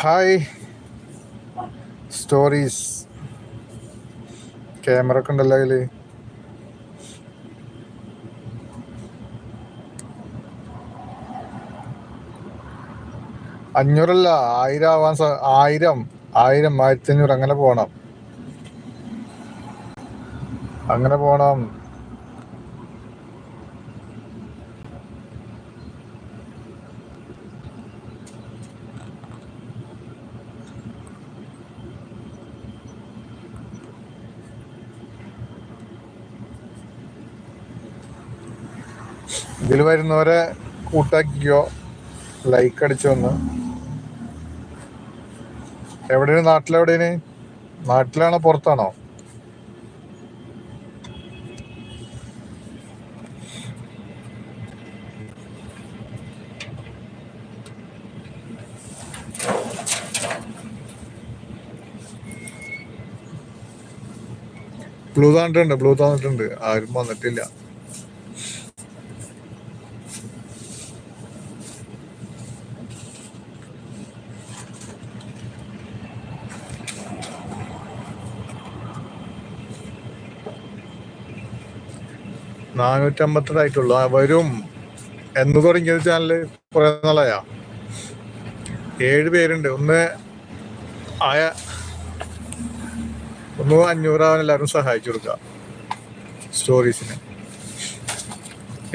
Hi stories camera ഒക്കെ ഉണ്ടല്ലോ അതിൽ അഞ്ഞൂറല്ല ആയിരം ആവാൻ ആയിരം ആയിരം ആയിരത്തി അഞ്ഞൂറ് അങ്ങനെ പോണം. അങ്ങനെ പോണം. ഇതിൽ വരുന്നവരെ കൂട്ടാക്കിയോ ലൈക്ക് അടിച്ചൊന്ന്. എവിടെയാണ് നാട്ടിലെവിടെയാണ്? നാട്ടിലാണോ പുറത്താണോ? ബ്ലൂ തന്നിട്ടുണ്ട് ബ്ലൂ തന്നിട്ടുണ്ട്. ആരും വന്നിട്ടില്ല. നാനൂറ്റമ്പത്തെട്ട് ആയിട്ടുള്ളൂ ആ വരും എന്ന് തുടങ്ങിയത് ചാനൽ കുറെ നാളായാ. ഏഴ് പേരുണ്ട്. ഒന്ന് ആയ ഒന്ന് അഞ്ഞൂറാവാൻ എല്ലാവരും സഹായിച്ചു കൊടുക്കുക. സ്റ്റോറീസിന്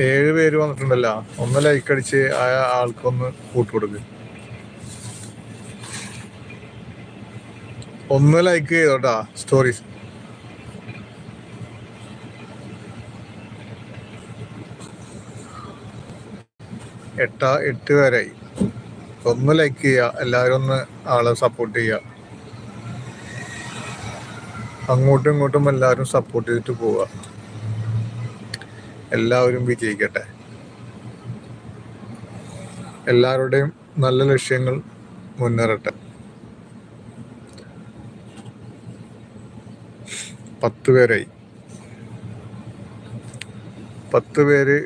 ഏഴ് പേര് വന്നിട്ടുണ്ടല്ലോ. ഒന്ന് ലൈക്ക് അടിച്ച് ആ ആൾക്കൊന്ന് കൂട്ടുകൊടുക്ക് ഒന്ന് ലൈക്ക് ചെയ്തോട്ടാ സ്റ്റോറീസ് എട്ടാ എട്ട് പേരായി ഒന്ന് ലൈക്ക് ചെയ്യുക എല്ലാവരും ഒന്ന് ആളെ സപ്പോർട്ട് ചെയ്യുക. അങ്ങോട്ടും ഇങ്ങോട്ടും എല്ലാവരും സപ്പോർട്ട് ചെയ്തിട്ട് പോവുക. എല്ലാവരും വിജയിക്കട്ടെ. എല്ലാവരുടെയും നല്ല ലക്ഷ്യങ്ങൾ മുന്നേറട്ടെ. പത്ത് പേരായി. പത്ത് പേര്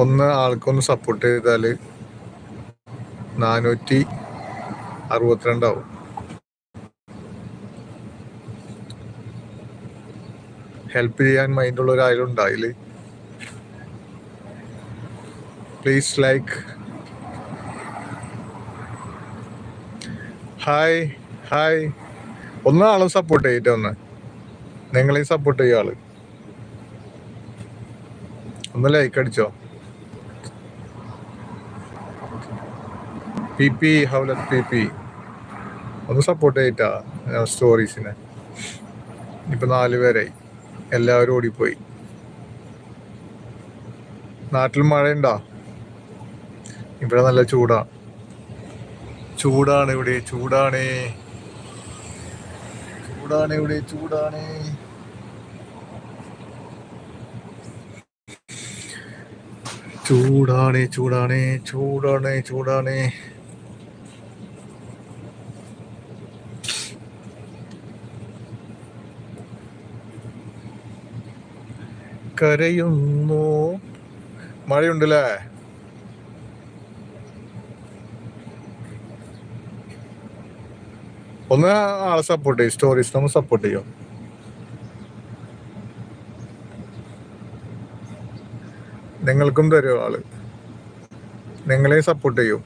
ഒന്ന് ആൾക്കൊന്ന് സപ്പോർട്ട് ചെയ്താൽ നാനൂറ്റി അറുപത്തിരണ്ടാവും. ഹെൽപ്പ് ചെയ്യാൻ മൈൻഡുള്ള ഒരാളും ഉണ്ടായില്ല പ്ലീസ് ലൈക്ക് ഹായ് ഹായ് ഒന്ന് ആളും സപ്പോർട്ട് ചെയ്തിട്ട് ഒന്ന്. നിങ്ങളെയും സപ്പോർട്ട് ചെയ്യുക ആൾ. ഒന്ന് ലൈക്ക് അടിച്ചോ. P P Haulath P P ഒന്ന് സപ്പോർട്ട് ചെയ്തിട്ടാ സ്റ്റോറീസിനെ ഇപ്പൊ നാല് പേരായി. എല്ലാവരും ഓടിപ്പോയി. നാട്ടിൽ മഴയുണ്ടോ? ഇവിടെ നല്ല ചൂടാ. ചൂടാണ് ഇവിടെ ചൂടാണ്. ചൂടാണ് ഇവിടെ ചൂടാണ്. ചൂടാണ് ചൂടാണ് ചൂടാണ് ചൂടാണ്. കരയുന്നു. മഴയുണ്ടല്ലേ? ഒന്ന് ആളെ സപ്പോർട്ട് ചെയ്യും സ്റ്റോറീസ് നമ്മൾ സപ്പോർട്ട് ചെയ്യും. നിങ്ങൾക്കും തരും ആൾ. നിങ്ങളെ സപ്പോർട്ട് ചെയ്യും.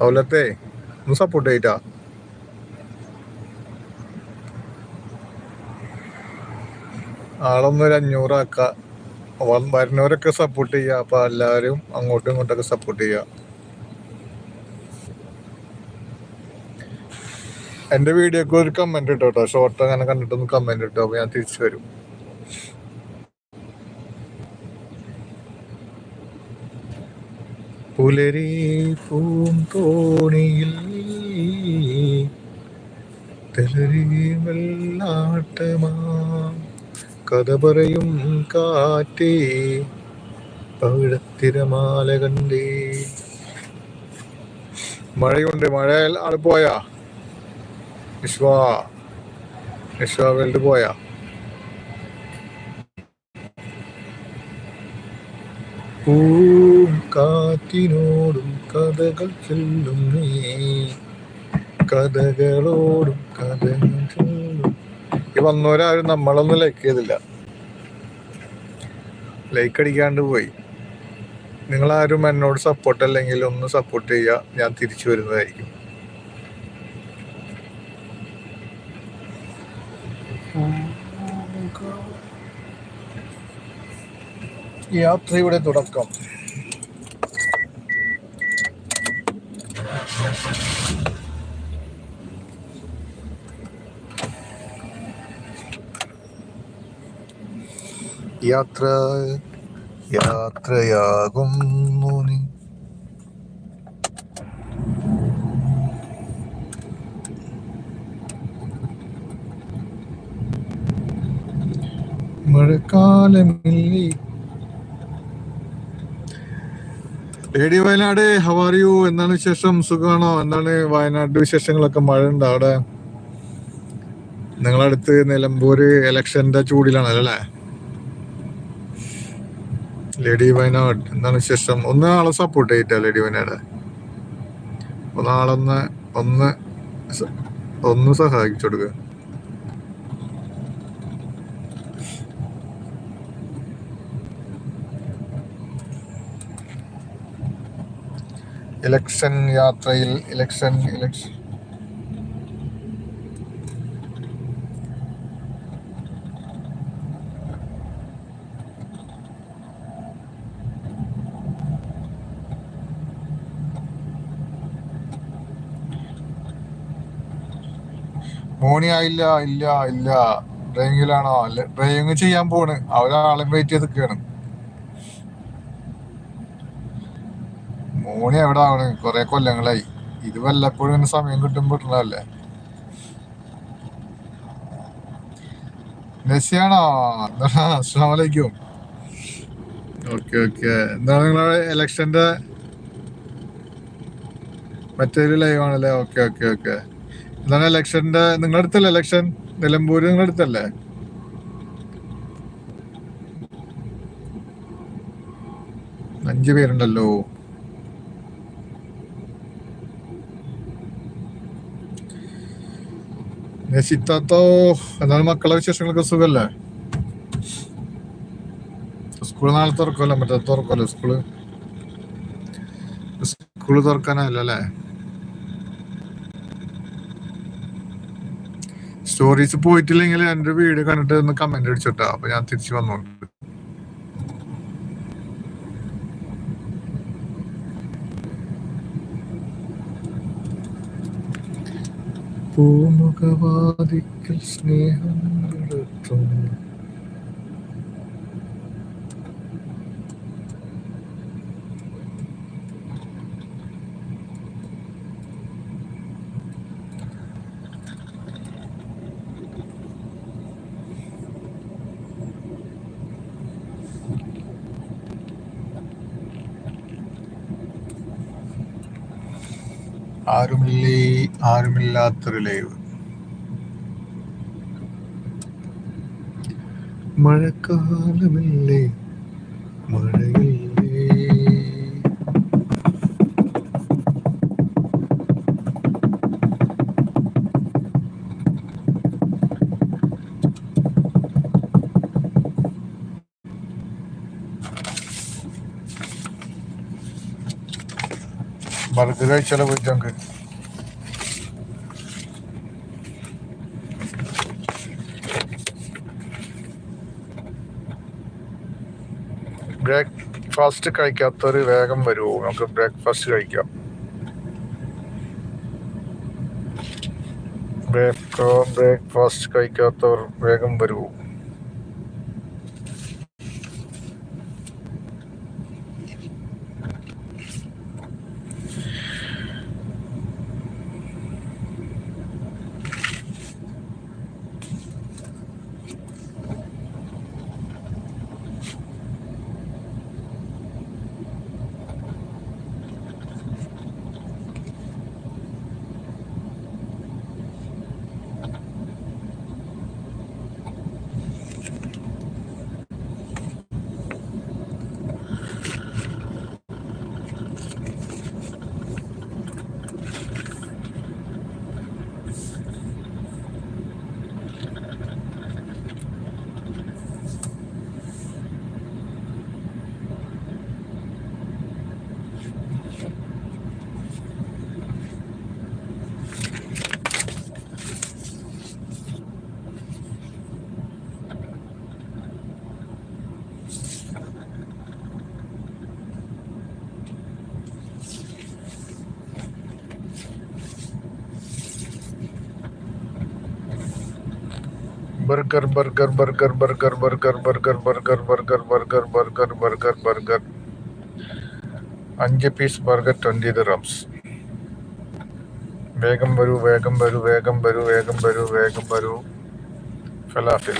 അവലത്തെ ഒന്ന് സപ്പോർട്ട് ചെയ്തിട്ടാ ആളൊന്ന് ഒരു അഞ്ഞൂറാക്ക. വ- വരുന്നവരൊക്കെ സപ്പോർട്ട് ചെയ്യുക അപ്പൊ എല്ലാവരും അങ്ങോട്ടും ഇങ്ങോട്ടൊക്കെ സപ്പോർട്ട് ചെയ്യുക എന്റെ വീഡിയോക്ക് ഒരു കമന്റ് ഇട്ടോ കേട്ടോ ഷോർട്ട് അങ്ങനെ കണ്ടിട്ടൊന്ന് കമന്റ് ഇട്ടോ. അപ്പൊ ഞാൻ തിരിച്ചു വരും. പുലരി പൂന്തോണിയിൽ തലരി വെള്ളാട്ടമാ. കഥ പറയും കാറ്റേ പവിഴത്തിരമാല കണ്ടേ. മഴയുണ്ട് മഴ ആൾ പോയാ? വിശ്വാ വിശ്വാ വേൾഡ് പോയാ? പൂവും കാറ്റിനോടും കഥകൾ ചൊല്ലും നീ. കഥകളോടും കഥകൾ വന്നവരാരും നമ്മളൊന്നും ലൈക്ക് ചെയ്തില്ല. ലൈക്ക് അടിക്കാണ്ട് പോയി. നിങ്ങളാരും എന്നോട് സപ്പോർട്ട് അല്ലെങ്കിൽ ഒന്ന് സപ്പോർട്ട് ചെയ്യുക ഞാൻ തിരിച്ചു വരുന്നതായിരിക്കും. യാത്രയുടെ തുടക്കം. യാത്ര യാത്രയാകുന്നു നീ. മഴക്കാലമില്ലേ? ലേഡി വയനാട് ആർ യു എന്താണ് വിശേഷം? സുഖമാണോ? എന്താണ് വയനാട് വിശേഷങ്ങളൊക്കെ? മഴ ഉണ്ടോ അവിടെ? നിങ്ങളടുത്ത് നിലമ്പൂര് ഇലക്ഷന്റെ ചൂടിലാണല്ലോ അല്ലേ? ലേഡി വയനാട് എന്താണ് വിശേഷം? ഒന്ന് ആളെ സപ്പോർട്ട് ചെയ്തിട്ടാ ലേഡി വയനാട് ഒന്നാളൊന്ന് ഒന്ന് ഒന്ന് സഹായിച്ചു കൊടുക്കുക ഇലക്ഷൻ യാത്രയിൽ ഇലക്ഷൻ ഇലക്ഷൻ മോണി ആയില്ല ഇല്ല ഇല്ല. ഡ്രൈവിങ്ങിലാണോ അല്ല ഡ്രൈവിങ് ചെയ്യാൻ പോണ് അവരാളെ വെയിറ്റ് ചെയ്ത് നിൽക്കുകയാണ് മോണി എവിടെ ആണ്? കൊറേ കൊല്ലങ്ങളായി. ഇത് വല്ലപ്പോഴും ഇങ്ങനെ സമയം കിട്ടുമ്പോ ഇട്ടുള്ളതല്ലേ നസിയാണോ? അസ്സാം വലൈക്കും ഓക്കെ ഓക്കെ. എന്താണ് നിങ്ങളെ ഇലക്ഷന്റെ മറ്റൊരു ലൈവ് ആണല്ലേ? Okay okay okay. എന്താണ് ഇലക്ഷന്റെ നിങ്ങളുടെ അടുത്തല്ലേ ഇലക്ഷൻ? നിലമ്പൂര് നിങ്ങളുടെ അടുത്തല്ലേ അഞ്ചു പേരുണ്ടല്ലോ. നശിത്താത്തോ എന്നാലും മക്കളെ വിശേഷങ്ങളൊക്കെ സുഖല്ലേ? സ്കൂൾ നാളെ തുറക്കുമല്ലോ മറ്റേ തുറക്കുമല്ലോ സ്കൂൾ? സ്കൂൾ തുറക്കാനല്ലേ സ്റ്റോറീസ് പോയിട്ടില്ലെങ്കിൽ എന്റെ വീഡിയോ കണ്ടിട്ട് ഒന്ന് കമന്റ് അടിച്ചോട്ടാ. അപ്പൊ ഞാൻ തിരിച്ചു വന്നോണ്ട് പൂമുഖവാദിക്കൽ സ്നേഹം നടത്തും ആരുമില്ലേ ആരുമില്ലാത്തൊരു ലൈവ്. മഴക്കാലമില്ലേ മഴയില്ലേ കഴിച്ചാലോ പോയിട്ട് നമുക്ക് ബ്രേക്ക്ഫാസ്റ്റ് കഴിക്കാത്തവർ വേഗം വരുമോ നമുക്ക് ബ്രേക്ക്ഫാസ്റ്റ് കഴിക്കാം. ബ്രേക്ക് ബ്രേക്ക്ഫാസ്റ്റ് കഴിക്കാത്തവർ വേഗം വരുമോ burger burger burger burger burger burger burger burger burger burger burger burger അഞ്ച് പീസ് ബർഗർ ട്വന്റി റംസ് വേഗം വരൂ വേഗം വരൂ വേഗം വരൂ വേഗം വരൂ വേഗം വരൂ ഫലാഫിൽ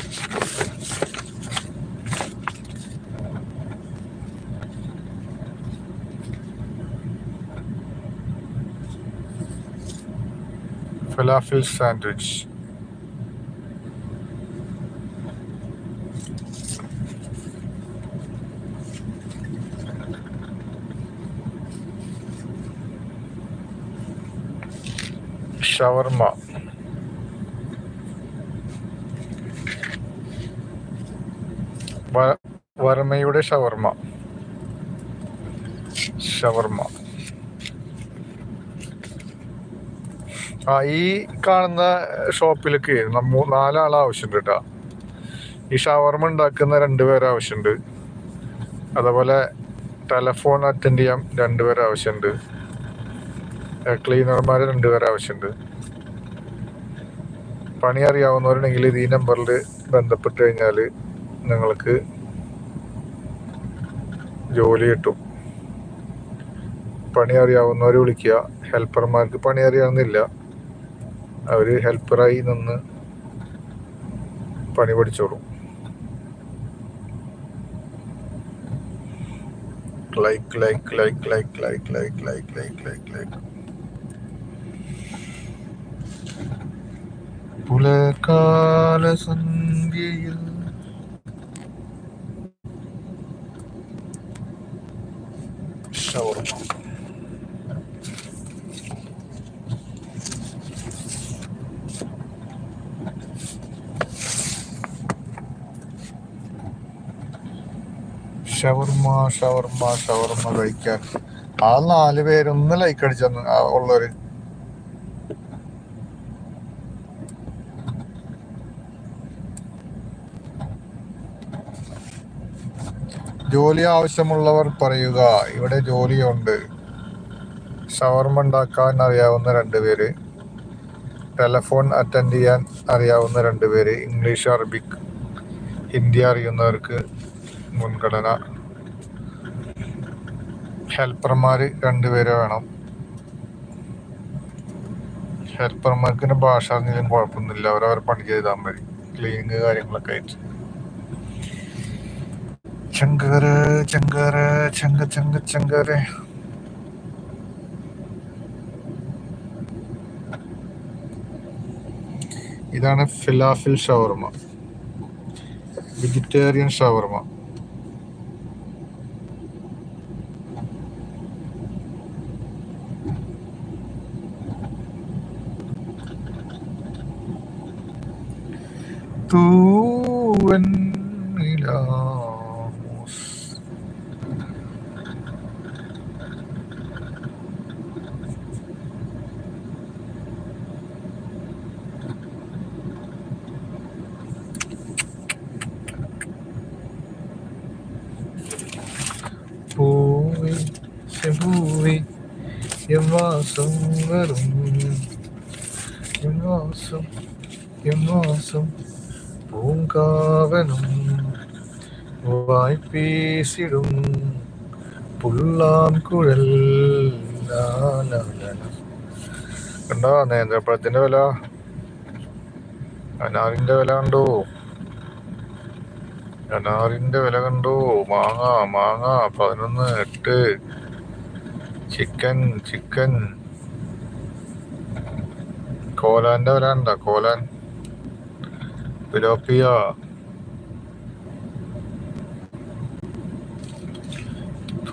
ഫലാഫിൽ സാൻഡ്വിച്ച് ഷവർമ. വ- വർമ്മയുടെ ഷവർമ്മ ഷവർമ്മ ആ ഈ കാണുന്ന ഷോപ്പിലേക്ക് നമ്മ നാലാൾ കേട്ടോ ഈ ഷവർമ്മ ഉണ്ടാക്കുന്ന രണ്ടുപേർ ആവശ്യമുണ്ട് അതേപോലെ ടെലഫോൺ അറ്റൻഡ് ചെയ്യാൻ രണ്ടുപേർ ആവശ്യമുണ്ട് ക്ലീനർമാർ രണ്ടുപേർ ആവശ്യമുണ്ട് പണി അറിയാവുന്നവരുണ്ടെങ്കിൽ ഈ നമ്പറിൽ ബന്ധപ്പെട്ട് കഴിഞ്ഞാൽ നിങ്ങൾക്ക് ജോലി കിട്ടും. പണി അറിയാവുന്നവർ വിളിക്കുക. ഹെൽപ്പർമാർക്ക് പണി അറിയാവുന്നില്ല അവർ ഹെൽപ്പറായി നിന്ന് പണി പഠിച്ചോളും. Like like like like like like like like like. പുലകാല സന്ധ്യയിൽ ഷവർമ ഷവർമ ഷവർമ ഷവർമ കഴിക്കാൻ. ആ നാല് പേരൊന്ന് ലൈക്ക് അടിച്ചെന്ന് ആ ഉള്ളവര്. ജോലി ആവശ്യമുള്ളവർ പറയുക. ഇവിടെ ജോലിയുണ്ട്. ഷവർമ ഉണ്ടാക്കാൻ അറിയാവുന്ന രണ്ടുപേര് ടെലഫോൺ അറ്റൻഡ് ചെയ്യാൻ അറിയാവുന്ന രണ്ടുപേര് ഇംഗ്ലീഷ് അറബിക് ഹിന്ദി അറിയുന്നവർക്ക് മുൻഗണന. ഹെൽപ്പർമാർ രണ്ടുപേരെ വേണം. ഹെൽപ്പർമാർക്ക് പിന്നെ ഭാഷ അറിഞ്ഞാലും കുഴപ്പമൊന്നുമില്ല. അവരവർ പണി ചെയ്താൽ മതി. ക്ലീനിങ് കാര്യങ്ങളൊക്കെ ആയിട്ട്. ചങ്കര ചങ്കര ചങ്ക ചങ്ക ചങ്കര. ഇതാണ് ഫിലാഫിൽ ഷവർമ. വെജിറ്റേറിയൻ ഷവർമ തൂവൻ നിലാമൂസ്. പൂവി ചെമ്പൂവി എമ്മാസം വരും എമ്മാസം എമ്മാസം പൂങ്കാവനും വായ്പീസിടും പുള്ളാം കുഴൽ. കണ്ടോ? നേന്ത്രപ്പഴത്തിന്റെ വില? അനാറിന്റെ വില കണ്ടോ? അനാറിന്റെ വില കണ്ടോ? മാങ്ങ മാങ്ങ പതിനൊന്ന് എട്ട് ചിക്കൻ ചിക്കൻ. കോലാന്റെ വരാനുണ്ടോ കോലാൻ. പിലോപ്പിയ.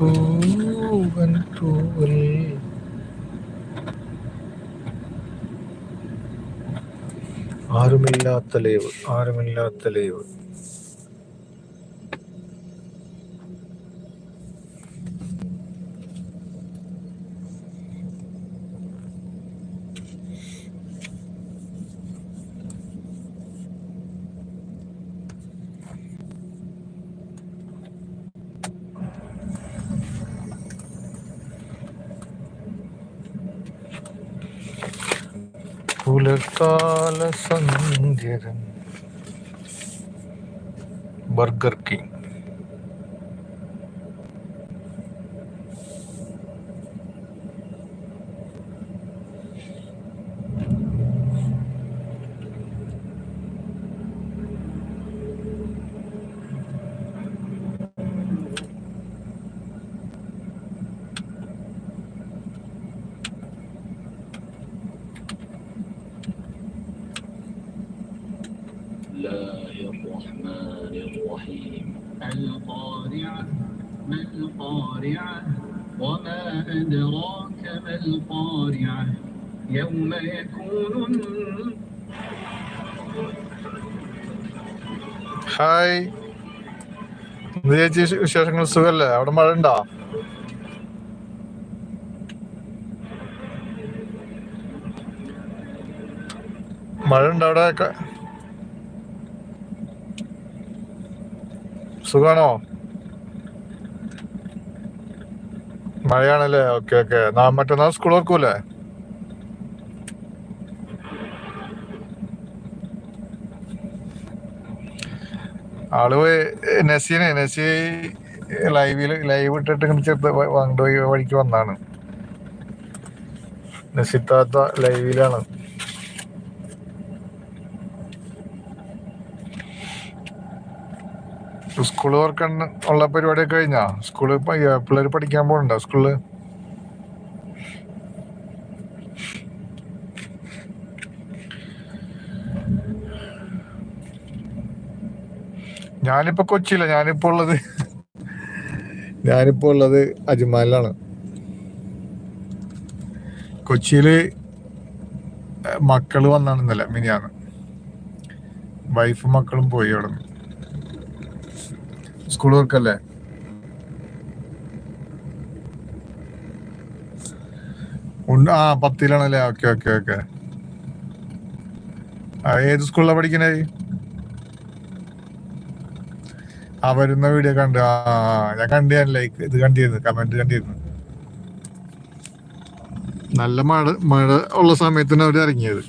തൂവൻ തൂവൽ. ആരുമില്ലാത്ത ലൈവ് ആരുമില്ലാത്ത ലീവ്. കാലസന്ധ്യകൻ ബർഗർ കിങ്. القارعة ما القارعة وما أدراك ما القارعة يوم يكون ഹായ് എന്ത് ചേച്ചി വിശ- വിശേഷങ്ങൾ സുഖല്ലേ അവിടെ മഴ ഉണ്ടോ മഴ ഉണ്ടോ അവിടെ സുഖാണോ? മഴയാണല്ലേ? Okay okay. മറ്റന്നാൾ സ്കൂൾ ഓർക്കൂലേ ആൾ നസീനെ നസി ലൈവിൽ ലൈവ് ഇട്ടിട്ട് ഇങ്ങനെ ചെറുത് വണ്ടി വഴിക്ക് വന്നാണ്. നസിത്താത്ത ലൈവിലാണ് സ്കൂൾ വർക്കാൻ ഉള്ള പരിപാടിയൊക്കെ കഴിഞ്ഞാ? സ്കൂൾ പിള്ളേർ പഠിക്കാൻ പോകണ്ടോ സ്കൂളിൽ? ഞാനിപ്പോ കൊച്ചിയില്ല ഞാനിപ്പോ ഉള്ളത്. ഞാനിപ്പോ ഉള്ളത് അജ്മാലിലാണ്. കൊച്ചിയിൽ മക്കൾ വന്നാണെന്നല്ല മിനിയാന്ന്. വൈഫും മക്കളും പോയി അവിടെ നിന്ന് സ്കൂൾ വർക്കല്ലേ ഉണ്ട്. ആ പത്തിലാണല്ലേ? Okay okay okay. ഏത് സ്കൂളിലാണ് പഠിക്കണേ? ആ വരുന്ന വീഡിയോ കണ്ടു. ആ ഞാൻ കണ്ടിരുന്നു ലൈക്ക് ഇത് കണ്ടിരുന്നു കമന്റ് കണ്ടിരുന്നു. നല്ല മഴ മഴ ഉള്ള സമയത്തിന് അവർ ഇറങ്ങിയത്.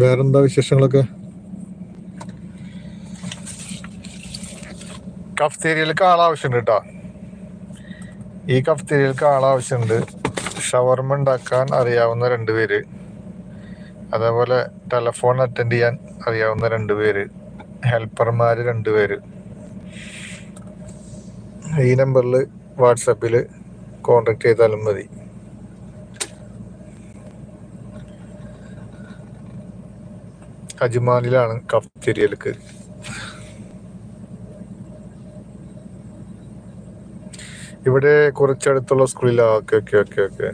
വേറെന്താ വിശേഷങ്ങളൊക്കെ? കഫ്തേരിയയിലേക്ക് ആളാവശ്യമുണ്ട് കേട്ടോ ഈ കഫ്തേരിയയിലേക്ക് ആളാവശ്യമുണ്ട് ഷവർമ ഉണ്ടാക്കാൻ അറിയാവുന്ന രണ്ടുപേര് അതേപോലെ ടെലഫോൺ അറ്റൻഡ് ചെയ്യാൻ അറിയാവുന്ന രണ്ടുപേര് ഹെൽപ്പർമാർ രണ്ടുപേര് ഈ നമ്പറിൽ വാട്സപ്പിൽ കോണ്ടാക്ട് ചെയ്താലും മതി. അജ്മാനിലാണ് കഫ്തേരിയയിലേക്ക് ഇവിടെ കുറച്ചടുത്തുള്ള സ്കൂളിലാ okay okay okay okay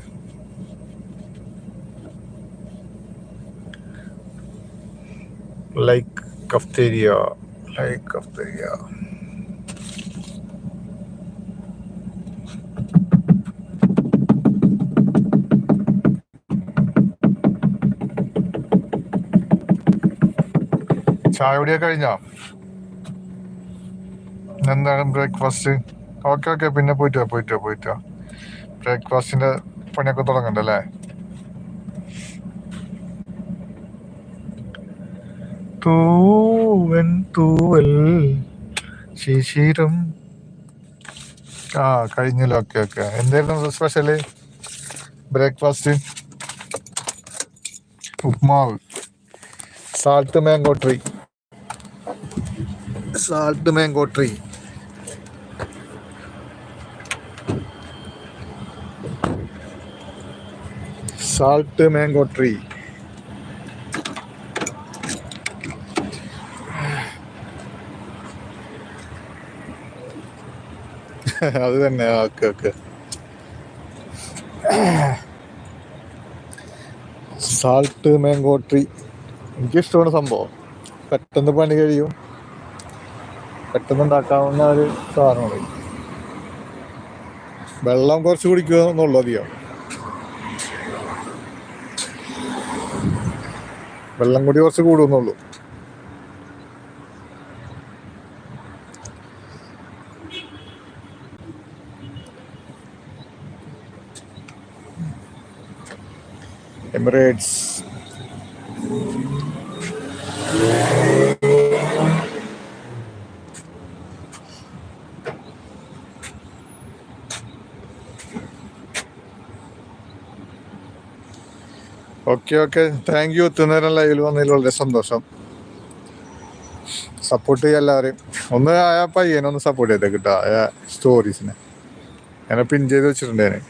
like cafeteria like cafeteria. ചായ കുടിയൊക്കെ കഴിഞ്ഞോ? എന്താണ് ബ്രേക്ക്ഫാസ്റ്റ്? ഓക്കെ ഓക്കെ പിന്നെ പോയിട്ടോ പോയിട്ടോ പോയിട്ടോ. ബ്രേക്ക്ഫാസ്റ്റിന്റെ പണിയൊക്കെ തുടങ്ങണ്ടല്ലേ? തൂവൻ തൂവൽ ശിശിരം. ആ കഴിഞ്ഞല്ലോ ഓക്കെ ഓക്കെ. എന്തായിരുന്നു സ്പെഷ്യൽ? ബ്രേക്ക്ഫാസ്റ്റ്? ഉപ്മാവ്. Salt mango tree. Salt mango tree salt mango tree അത് തന്നെ okay okay. Salt mango tree എനിക്കിഷ്ടമാണ് സംഭവം. പെട്ടെന്ന് പണി കഴിയും. പെട്ടെന്ന് ഉണ്ടാക്കാവുന്ന ഒരു സാധനമാണ്. വെള്ളം കുറച്ച് കുടിക്കുക എന്നുള്ളൂ അധികം. വെള്ളം കൂടി കുറച്ച് കൂടുമെന്നുള്ളൂ Emirates. Okay okay thank you തിന്നേരം ലൈവിൽ വന്നതിൽ വളരെ സന്തോഷം. സപ്പോർട്ട് ചെയ്യുക എല്ലാവരെയും. ഒന്ന് ആ പയ്യനെ ഒന്ന് സപ്പോർട്ട് ചെയ്തേ കിട്ടുക ആ സ്റ്റോറീസിനെ ഞാൻ പിൻ ചെയ്ത് വെച്ചിട്ടുണ്ടേനെ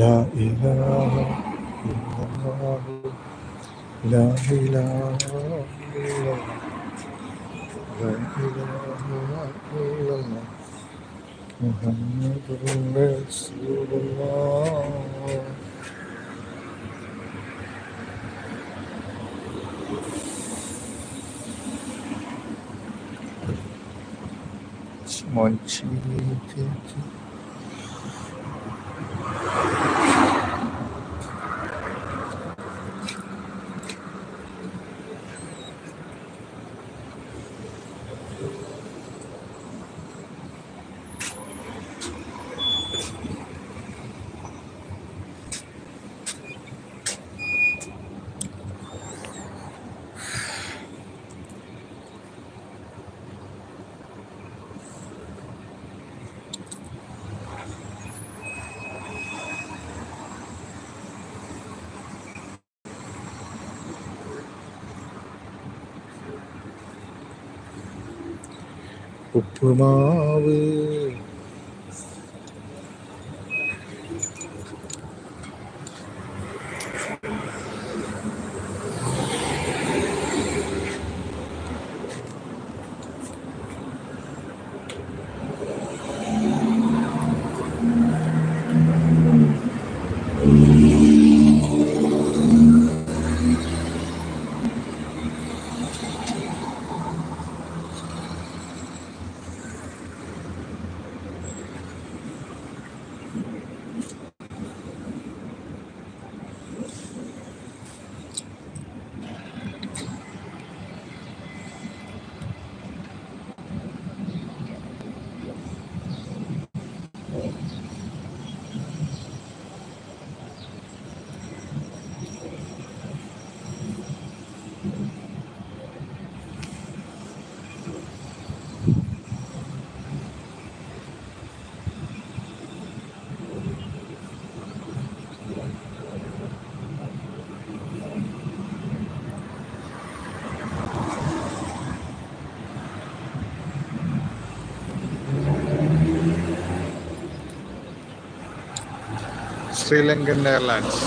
ലാ ഇലാഹ Muhammedun Resulullah ഉപ്പുമാവ്. ശ്രീലങ്കൻ എയർലൈൻസ്.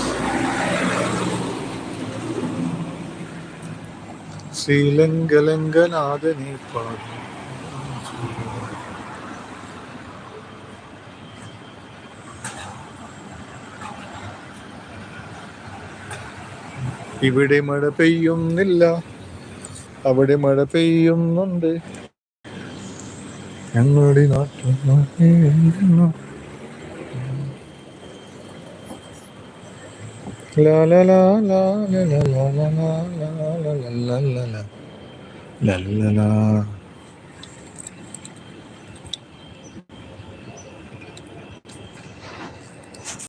ഇവിടെ മഴ പെയ്യുന്നില്ല. അവിടെ മഴ പെയ്യുന്നുണ്ട്. ഞങ്ങളുടെ നാട്ടിൽ la la la la la